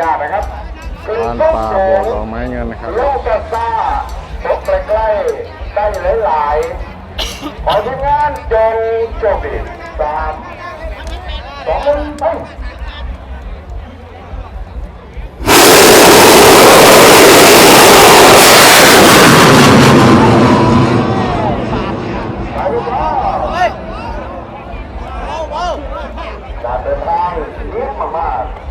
ญาตนะครับขึ้นบ้านต้นป่าโจบัวงดอกไม้เงินนะครับโลกาซ่าตกใกล้ๆได้หลายๆขอทีมงานจงโชคดีสามสองหนึ่งไปไปลูกพ่อการเดินทางเยี่ยมมากๆ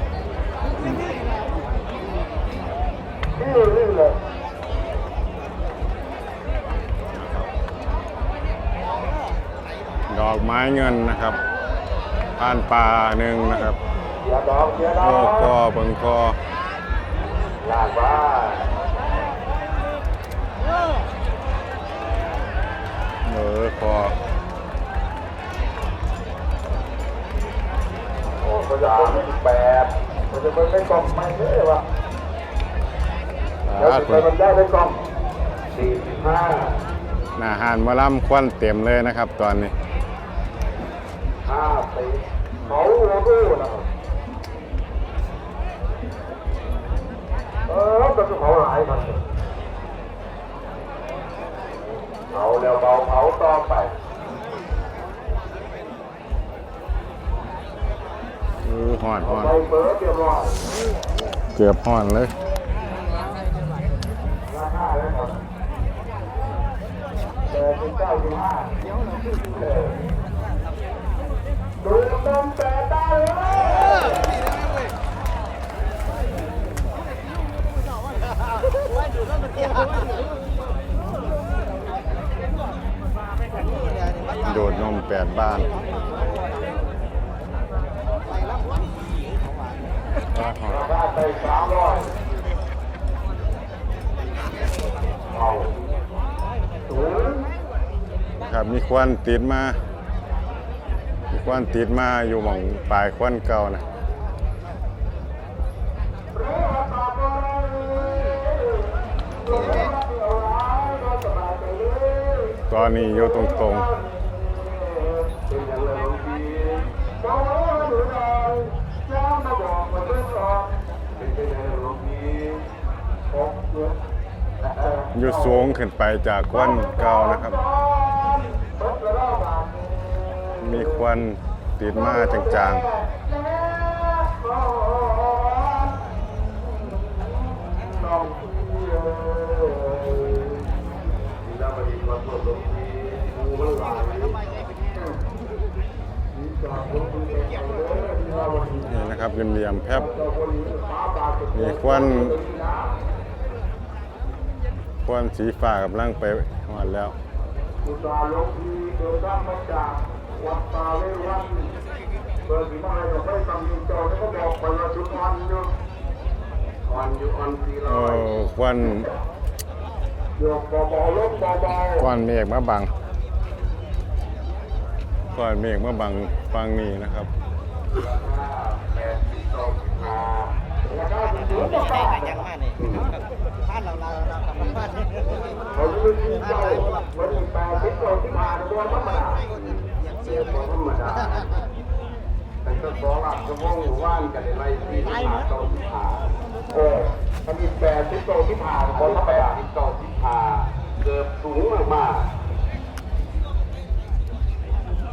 ลื่นๆเลย ด อกไม้เงินนะครับผ่านป่าหนึ่งนะครับเดี๋ยวดอกเดี๋ยวดอโอ้กก็เบิ่งก็ลากว่าเออคอโอ้เขาจะเป็นแปดเขาจะเป็นไม่กล่องไม่เลยวะเดี๋ยวอ่าจะคุเป็ณนมันได้ไม่กล่องสี่สิบห้าหน้าหานมาล่ำควันเต็มเลยนะครับตอนนี้ ห้าสิบเขาหัวดูนะครับเออแต่ก็เผาหลายมันเผาแล้วเบาเผาต่อไปเออห่อนห่อน ไปเบิร์ดเรียบร้อยเกือบห่อนเลย ราคาแล้วครับเจอเป็นเก้าสิบห้า ดูนมแต่ได้เลยโดดนมแปดบ้านก็ห่อนราคาไปสามร้อยครับมีควันติดมา ควันติดมาอยู่หม่องปลายควันเก่านะตอนนี้อยู่ตรงๆเป็นอย่างไรงอยู่สูงขึ้นไปจากควันเก่านะครับ มีควันติดมาจางๆนี่นะครับเหลี่ยมแพบมีควันควันสีฟ้ากำลังไปหอดแล้ว อุตาลงทีเดินทางมาจาก วัดตาเววันเปิดสีมาให้กับให้ตำยิงจอแล้วก็บอกไปว่าชุดวันอยู่วันอยู่อันสีลอยควันโยกเบาๆลงเบาควันเมฆมาบังควันเมฆมาบังฟังนี้นะครับ ๆแปดสิบสองสิบห้าราคาสูงๆต่อไป ยังมากนี่บ้านเราเราเราทำบ้าน เขาจะไม่กินเจ้าวันนี้แปดสิบสองสิบห้าตัวธรรมดาเสียตัวธรรมดาแต่ ก็สองหลักจะว่องว่านกันในที่สิบห้าสองสิบห้าเออถ้ามีแปดสิบสองสิบห้าคนละแปดสิบสองสิบห้าเกือบสูงมากๆ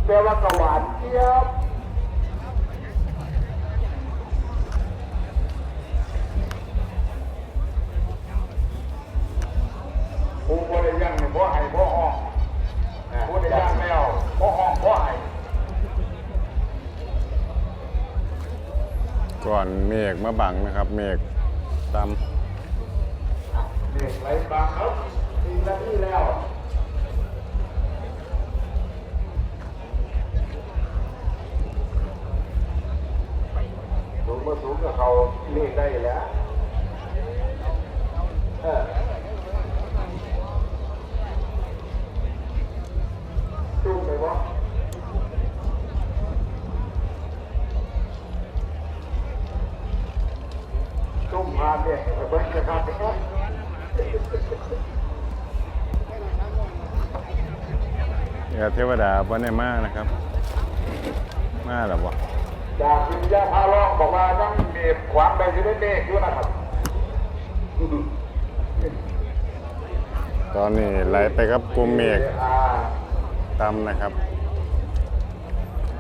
แต่ว่ากวานเทียบ ก่อนเมฆมาบังนะครับ เมฆตามเด็กไรบังครับสี่นาที่แล้วสูงมาสูงกับเขาเรียกได้แล้วเออจุ้งไปบ่ จุ้งมาเนี่ยเบิ้ลนะครับเรือเทวดาวันนี้มานะครับ มาหรอวะจากวิทยาพาลองบอกว่ายังมีความไปอยู่ในเมฆอยู่นะครับ ตอนนี้ไหลไปกับกลุ่มเมฆอ่าต่ำนะครับ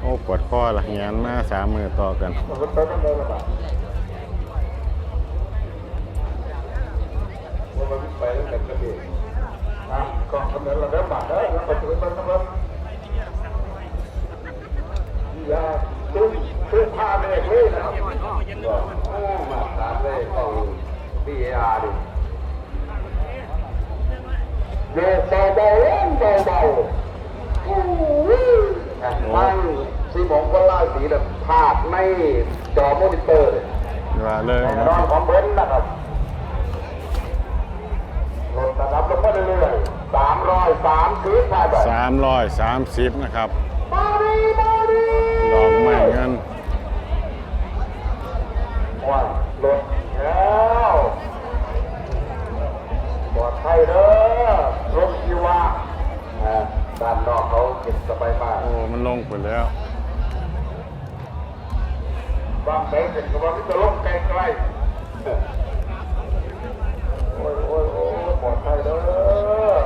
โอ้ปวดคอละงานมาสามมือต่อกัน มันก็ต้องเดินระบาดว่ามัน ไปแล้วแต่กระเด็นะก็ทำเดินระเดินบาดเด้แล้วไปถึงต้นน้ำมันอย่าตุ้มตุ้มพาเมฆเลยนะครับก็อ่ามาตามเลยของ BAR ดิโยกเบาเล่นเบาๆอู้หูตั้งสีมองก็ล่าสีแบบภาพในจอมอนิเตอร์เลยว่าเลยนนะนอนของเบนนะครับ ลดระดับลงมาเรื่อยๆสามร้อยสามสิบาทสามร้อยสามสิบนะครับ บาดีบาดีดอกไม้เงินว้าวลดแล้วปลอดภัยเด้อรถชีวะอ่าด้านนอกเขาเก็บสบายมาก โอ้มันลงไปแล้ว บางแสนเป็นกับว่ามิตรลมไกลๆโอ้ยโอ้ยโอ้ย ปลอดภัยเด้อย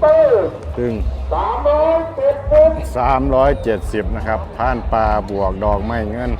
เปิดซึ่งสามร้อยเจ็ดสิบนะครับ ท่านปลาบวกดอกไม้เงิน